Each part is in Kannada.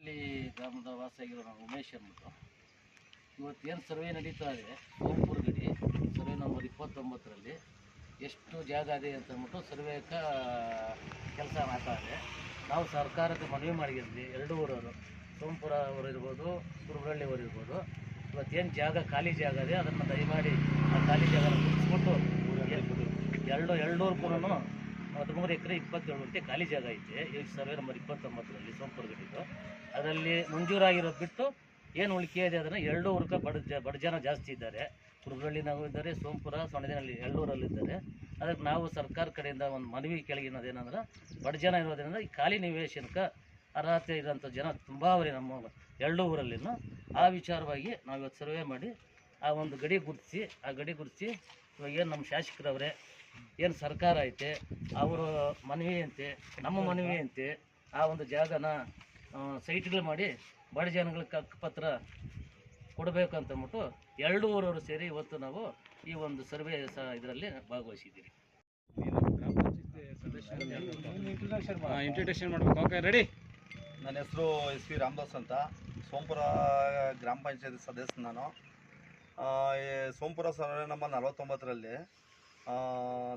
ಇಲ್ಲಿ ಗ್ರಾಮದ ವಾಸಿಯಾಗಿರೋ ನಾವು ಉಮೇಶ್ ಅಂಬಿಟ್ಟು ಇವತ್ತು ಏನು ಸರ್ವೆ ನಡೀತಾ ಇದೆ ಸೋಂಪುರ್ ಗಡಿ ಸರ್ವೆ ನಂಬರ್ ಇಪ್ಪತ್ತೊಂಬತ್ತರಲ್ಲಿ ಎಷ್ಟು ಜಾಗ ಇದೆ ಅಂತ ಅಂದ್ಬಿಟ್ಟು ಸರ್ವೇಕ ಕೆಲಸ ಮಾಡ್ತಾ ಇದೆ. ನಾವು ಸರ್ಕಾರಕ್ಕೆ ಮನವಿ ಮಾಡಿದ್ವಿ, ಎರಡು ಊರವರು, ಸೋಮಪುರ ಅವರು ಇರ್ಬೋದು, ಕುರುಬರಳ್ಳಿ ಅವರು ಇರ್ಬೋದು. ಇವತ್ತೇನು ಜಾಗ, ಖಾಲಿ ಜಾಗ ಇದೆ, ಅದನ್ನು ದಯಮಾಡಿ ಆ ಖಾಲಿ ಜಾಗನ ಮುಗಿಸ್ಬಿಟ್ಟು ಎರಡು ಎರಡೂರು ಕೂಡ ಹದಿಮೂರು ಎಕರೆ, ಇಪ್ಪತ್ತೇಳು ಗಂಟೆ ಖಾಲಿ ಜಾಗ ಐತೆ. ಈಗ ಸರ್ವೆ ನಂಬರ್ ಇಪ್ಪತ್ತೊಂಬತ್ತರಲ್ಲಿ ಸೋಂಪುರ ಗಡಿದು ಅದರಲ್ಲಿ ಮಂಜೂರಾಗಿರೋದು ಬಿಟ್ಟು ಏನು ಉಳಿಕೆ ಇದೆ ಅದನ್ನು ಎರಡೂವರೆ ಕ ಬಡ ಜ, ಬಡ ಜನ ಜಾಸ್ತಿ ಇದ್ದಾರೆ. ಕುರುಬರಳ್ಳಿನಾಗೂ ಇದ್ದಾರೆ, ಸೋಂಪುರ ಸೊಣದಿನಲ್ಲಿ ಎರಡೂರಲ್ಲಿದ್ದಾರೆ ಅದಕ್ಕೆ ನಾವು ಸರ್ಕಾರ ಕಡೆಯಿಂದ ಒಂದು ಮನವಿ ಕೆಳಗಿನದೇನಂದ್ರೆ ಬಡ ಜನ ಇರೋದ್ರಿಂದ ಈ ಖಾಲಿ ನಿವೇಶನಕ್ಕೆ ಅರ್ಹತೆ ಇರೋಂಥ ಜನ ತುಂಬ ಅವರೇ ನಮ್ಮ ಎರಡು ಊರಲ್ಲಿನೂ ಆ ವಿಚಾರವಾಗಿ ನಾವು ಇವತ್ತು ಸರ್ವೆ ಮಾಡಿ ಆ ಒಂದು ಗಡಿ ಗುರುತಿಸಿ, ಆ ಗಡಿ ಗುರುತಿಸಿ ಇವಾಗ ಏನು ನಮ್ಮ ಶಾಸಕರವರೇ ಏನು ಸರ್ಕಾರ ಐತೆ ಅವರು ಮನವಿ ಅಂತೆ ನಮ್ಮ ಮನವಿ ಅಂತೆ ಆ ಒಂದು ಜಾಗನ ಸೈಟ್ಗಳು ಮಾಡಿ ಬಡ ಜನಗಳಿಗೆ ಹಕ್ಕುಪತ್ರ ಕೊಡಬೇಕು ಅಂತ ಅಂದ್ಬಿಟ್ಟು ಎರಡು ಊರವರು ಸೇರಿ ಇವತ್ತು ನಾವು ಈ ಒಂದು ಸರ್ವೆ ಇದರಲ್ಲಿ ಭಾಗವಹಿಸಿದ್ದೀರಿ ಇಂಟ್ರೊಡಕ್ಷನ್ ಮಾಡ್ಬೇಕು. ಓಕೆ ರೆಡಿ ನನ್ನ ಹೆಸರು ಎಸ್ ಪಿ ರಾಮದಾಸ್ ಅಂತ. ಸೋಂಪುರ ಗ್ರಾಮ ಪಂಚಾಯತ್ ಸದಸ್ಯ ನಾನು. ಸೋಂಪುರ ಸರ್ವೆ ನಮ್ಮ ನಲವತ್ತೊಂಬತ್ತರಲ್ಲಿ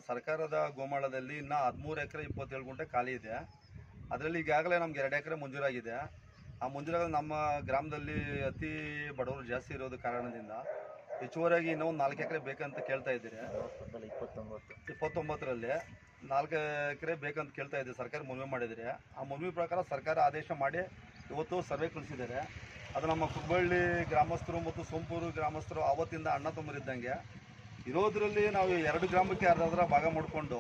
ಸರ್ಕಾರದ ಗೋಮಾಳದಲ್ಲಿ ಇನ್ನೂ ಹದಿಮೂರು ಎಕರೆ ಇಪ್ಪತ್ತೇಳು ಗುಂಟೆ ಖಾಲಿ ಇದೆ. ಅದರಲ್ಲಿ ಈಗಾಗಲೇ ನಮ್ಗೆ ಎರಡು ಎಕರೆ ಮಂಜೂರಾಗಿದೆ. ಆ ಮಂಜೂರಾಗ ನಮ್ಮ ಗ್ರಾಮದಲ್ಲಿ ಅತಿ ಬಡವರು ಜಾಸ್ತಿ ಇರೋದು ಕಾರಣದಿಂದ ಹೆಚ್ಚುವರಿಯಾಗಿ ಇನ್ನೂ ಒಂದು ನಾಲ್ಕು ಎಕರೆ ಬೇಕಂತ ಕೇಳ್ತಾ ಇದ್ದೀರಿ. ಇಪ್ಪತ್ತೊಂಬತ್ತು. ಇಪ್ಪತ್ತೊಂಬತ್ತರಲ್ಲಿ ನಾಲ್ಕು ಎಕರೆ ಬೇಕಂತ ಕೇಳ್ತಾ ಇದ್ದೀವಿ ಸರ್ಕಾರ ಮನವಿ ಮಾಡಿದರೆ. ಆ ಮನವಿ ಪ್ರಕಾರ ಸರ್ಕಾರ ಆದೇಶ ಮಾಡಿ ಇವತ್ತು ಸರ್ವೆ ಕಳಿಸಿದ್ದಾರೆ. ಅದು ನಮ್ಮ ಕುಬ್ಬಳ್ಳಿ ಗ್ರಾಮಸ್ಥರು ಮತ್ತು ಸೋಂಪೂರು ಗ್ರಾಮಸ್ಥರು ಆವತ್ತಿಂದ ಅಣ್ಣ ತಮ್ಮರಿದ್ದಂಗೆ ಇರೋದ್ರಲ್ಲಿ ನಾವು ಎರಡು ಗ್ರಾಮಕ್ಕೆ ಅರ್ಧದ್ರ ಭಾಗ ಮಾಡಿಕೊಂಡು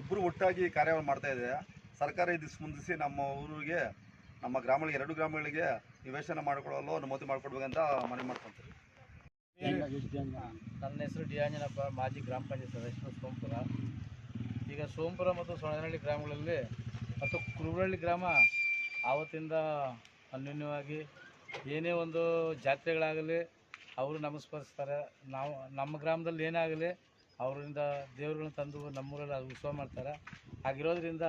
ಇಬ್ಬರು ಒಟ್ಟಾಗಿ ಕಾರ್ಯವನ್ನು ಮಾಡ್ತಾ ಇದೆ ಸರ್ಕಾರ ಇದು ಸ್ಪಂದಿಸಿ ನಮ್ಮ ಊರಿಗೆ, ನಮ್ಮ ಗ್ರಾಮಗಳಿಗೆ, ಎರಡು ಗ್ರಾಮಗಳಿಗೆ ನಿವೇಶನ ಮಾಡಿಕೊಳ್ಳಲು ಅನುಮತಿ ಮಾಡಿಕೊಡ್ಬೇಕಂತ ಮನವಿ ಮಾಡ್ಕೊತೀವಿ ನನ್ನ ಹೆಸರು ಡಿ ಆಂಜನಪ್ಪ ಮಾಜಿ ಗ್ರಾಮ ಪಂಚಾಯತ್ ಸದಸ್ಯರು ಸೋಂಪುರ ಈಗ ಸೋಂಪುರ ಮತ್ತು ಸೊಣನಹಳ್ಳಿ ಗ್ರಾಮಗಳಲ್ಲಿ ಮತ್ತು ಕುರುಬಳ್ಳಿ ಗ್ರಾಮ ಆವತ್ತಿಂದ ಅನ್ಯೋನ್ಯವಾಗಿ ಏನೇ ಒಂದು ಜಾತ್ರೆಗಳಾಗಲಿ ಅವರು ನಮಸ್ಕರಿಸ್ತಾರೆ ನಾವು ನಮ್ಮ ಗ್ರಾಮದಲ್ಲಿ ಏನಾಗಲಿ ಅವರಿಂದ ದೇವ್ರುಗಳನ್ನ ತಂದು ನಮ್ಮೂರಲ್ಲಿ ಅದು ಉತ್ಸವ ಮಾಡ್ತಾರೆ. ಹಾಗಿರೋದ್ರಿಂದ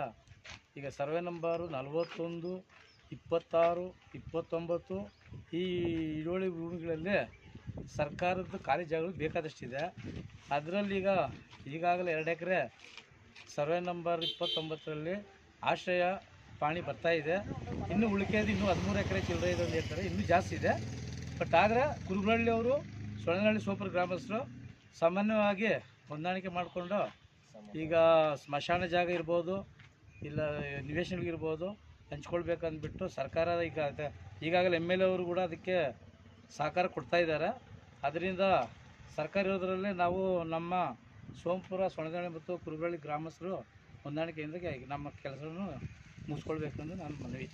ಈಗ ಸರ್ವೆ ನಂಬರು ನಲವತ್ತೊಂದು, ಇಪ್ಪತ್ತಾರು, ಇಪ್ಪತ್ತೊಂಬತ್ತು ಈ ಈರುಳ್ಳಿ ಭೂಮಿಗಳಲ್ಲಿ ಸರ್ಕಾರದ ಖಾಲಿ ಜಾಗಗಳು ಬೇಕಾದಷ್ಟಿದೆ. ಅದರಲ್ಲಿ ಈಗ ಈಗಾಗಲೇ ಎರಡು ಎಕರೆ ಸರ್ವೆ ನಂಬರ್ ಇಪ್ಪತ್ತೊಂಬತ್ತರಲ್ಲಿ ಆಶ್ರಯ ಪಾಣಿ ಬರ್ತಾ ಇದೆ. ಇನ್ನು ಉಳಿಕೆದು ಇನ್ನೂ ಹದಿಮೂರು ಎಕರೆ ಚಿಲ್ಲರೆ ಇದೆ ಅಂತ ಹೇಳ್ತಾರೆ. ಇನ್ನೂ ಜಾಸ್ತಿ ಇದೆ. ಬಟ್ ಆದರೆ ಕುರುಬರಳ್ಳಿ ಅವರು ಸೊಳನಹಳ್ಳಿ ಸೋಪರ್ ಗ್ರಾಮಸ್ಥರು ಸಾಮಾನ್ಯವಾಗಿ ಹೊಂದಾಣಿಕೆ ಮಾಡಿಕೊಂಡು ಈಗ ಸ್ಮಶಾನ ಜಾಗ ಇರ್ಬೋದು, ಇಲ್ಲ ನಿವೇಶನಗಳಿರ್ಬೋದು ಹಂಚ್ಕೊಳ್ಬೇಕಂದ್ಬಿಟ್ಟು ಸರ್ಕಾರ ಈಗ ಈಗಾಗಲೇ ಎಂ ಎಲ್ ಎ ಅವರು ಕೂಡ ಅದಕ್ಕೆ ಸಹಕಾರ ಕೊಡ್ತಾ ಇದ್ದಾರೆ. ಅದರಿಂದ ಸರ್ಕಾರ ಇರೋದ್ರಲ್ಲಿ ನಾವು ನಮ್ಮ ಸೋಂಪುರ ಸೊಣದಳ್ಳಿ ಮತ್ತು ಕುರುಬಳ್ಳಿ ಗ್ರಾಮಸ್ಥರು ಹೊಂದಾಣಿಕೆಯಿಂದ ನಮ್ಮ ಕೆಲಸವನ್ನು ಮುಗಿಸ್ಕೊಳ್ಬೇಕೆಂದು ನಾನು ಮನವಿ